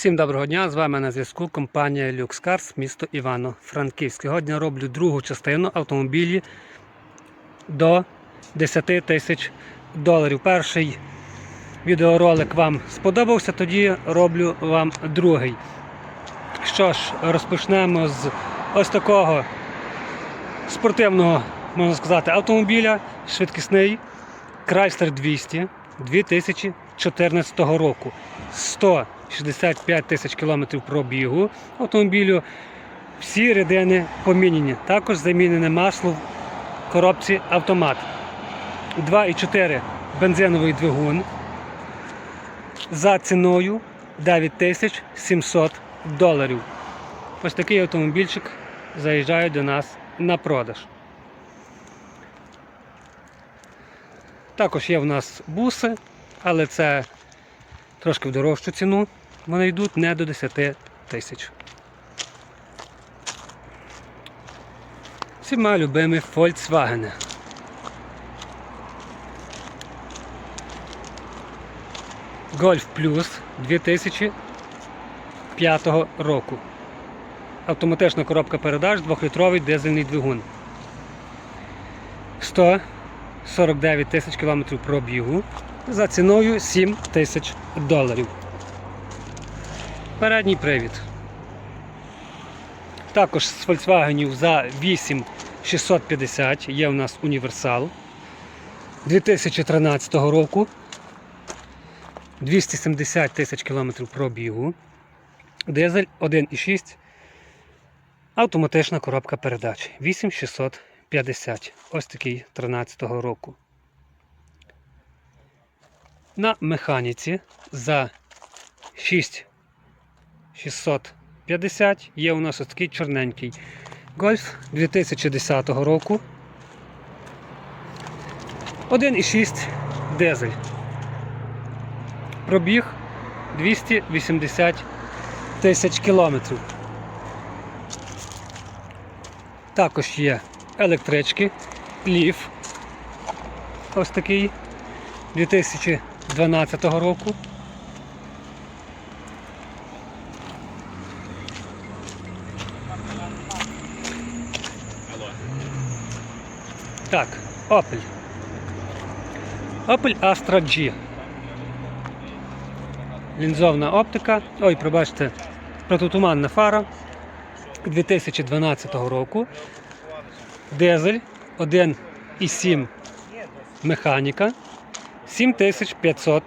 Всім доброго дня! З вами на зв'язку компанія Lux Cars, місто Івано-Франківськ. Сьогодні роблю другу частину автомобілі до 10 тисяч доларів. Перший відеоролик вам сподобався, тоді роблю вам другий. Що ж, розпочнемо з ось такого спортивного, можна сказати, автомобіля, швидкісний Chrysler 200 2014 року. 165 тисяч кілометрів пробігу автомобілю. Всі рідини помінені. Також замінене масло в коробці автомат. 2,4 бензиновий двигун за ціною 9700 доларів. Ось такий автомобільчик заїжджає до нас на продаж. Також є в нас буси, але це трошки в дорожчу ціну. Вони йдуть не до 10 тисяч. Всіма любимі Volkswagen. Golf Plus 2005 року. Автоматична коробка передач, 2-літровий дизельний двигун. 149 тисяч кілометрів пробігу за ціною 7 тисяч доларів. Передній привід. Також з Volkswagen за 8650 є у нас універсал 2013 року. 270 тисяч кілометрів пробігу. Дизель 1,6. Автоматична коробка передач 8650. Ось такий 13-го року. На механіці за 6650 є у нас ось такий чорненький гольф 2010 року. 1,6 дизель. Пробіг 280 тисяч кілометрів. Також є електрички, ліф. Ось такий 2012 року. Так, Opel. Opel Astra G. Лінзовна оптика. Ой, пробачте, протитуманна фара 2012 року. Дизель 1,7 механіка. 7500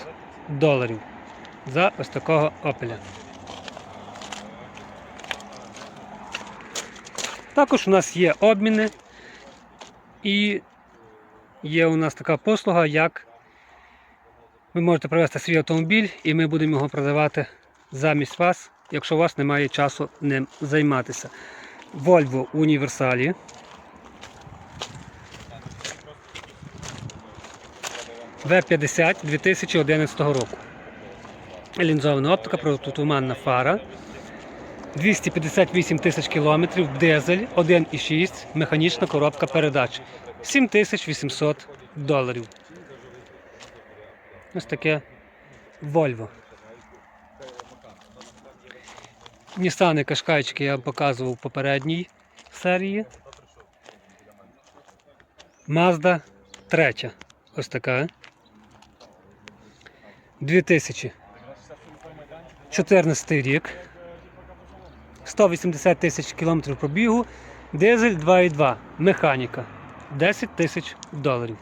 доларів за ось такого опеля. Також у нас є обміни і є у нас така послуга, як ви можете привезти свій автомобіль і ми будемо його продавати замість вас, якщо у вас немає часу ним займатися. Volvo універсалі. В50 2011 року. Лінзована оптика, протитуманна фара. 258 тисяч кілометрів, дизель 1,6, механічна коробка передач. 7800 доларів. Ось таке Volvo. Нісани кашкайчики я показував в попередній серії. Mazda 3. Ось така. 2014 рік. 180 тисяч кілометрів пробігу. Дизель 2,2. Механіка. 10 тисяч доларів.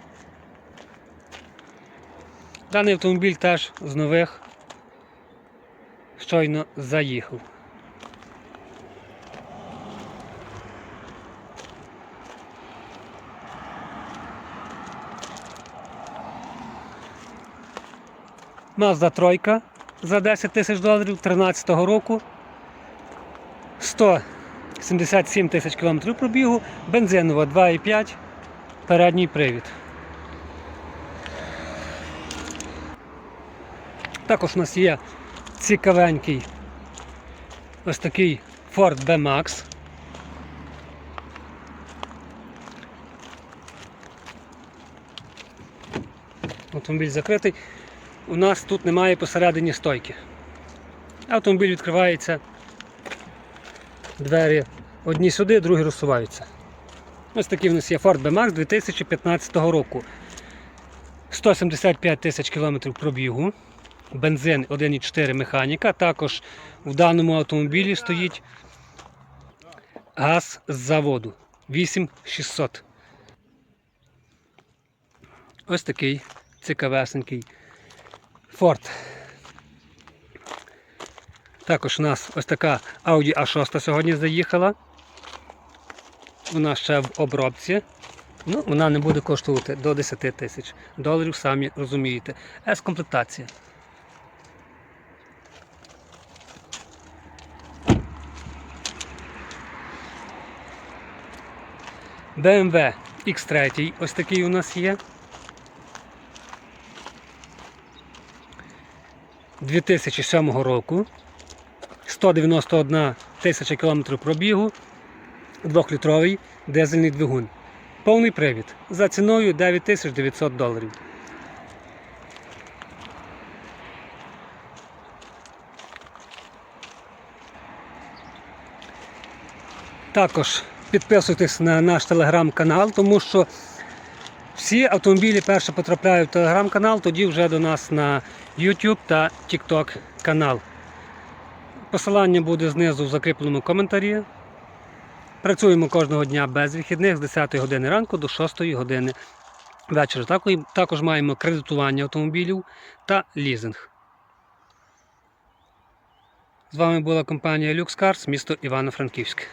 Даний автомобіль теж з нових щойно заїхав. Mazda 3 за 10 тисяч доларів 13 року. 177 тисяч кілометрів пробігу, бензинова 2,5, передній привід. Також у нас є цікавенький ось такий Ford B-Max. Автомобіль закритий. У нас тут немає посередині стойки. Автомобіль відкривається. Двері одні сюди, другі розсуваються. Ось такий у нас є Ford B-Max 2015 року. 175 тисяч кілометрів пробігу. Бензин 1,4 механіка. Також в даному автомобілі стоїть газ з заводу 8600. Ось такий цікавесенький Ford. Також у нас ось така Audi A6 сьогодні заїхала. Вона ще в обробці. Ну, вона не буде коштувати до 10 тисяч доларів, самі розумієте. С-комплектація. BMW X3 ось такий у нас є. 2007 року. 191 тисяча кілометрів пробігу. Двохлітровий дизельний двигун. Повний привід. За ціною 9900 доларів. Також підписуйтесь на наш телеграм-канал, тому що всі автомобілі перше потрапляють в телеграм-канал, тоді вже до нас на YouTube та TikTok канал. Посилання буде знизу в закріпленому коментарі. Працюємо кожного дня без вихідних з 10 години ранку до 6 години вечора. Також, маємо кредитування автомобілів та лізинг. З вами була компанія LuxCars, місто Івано-Франківськ.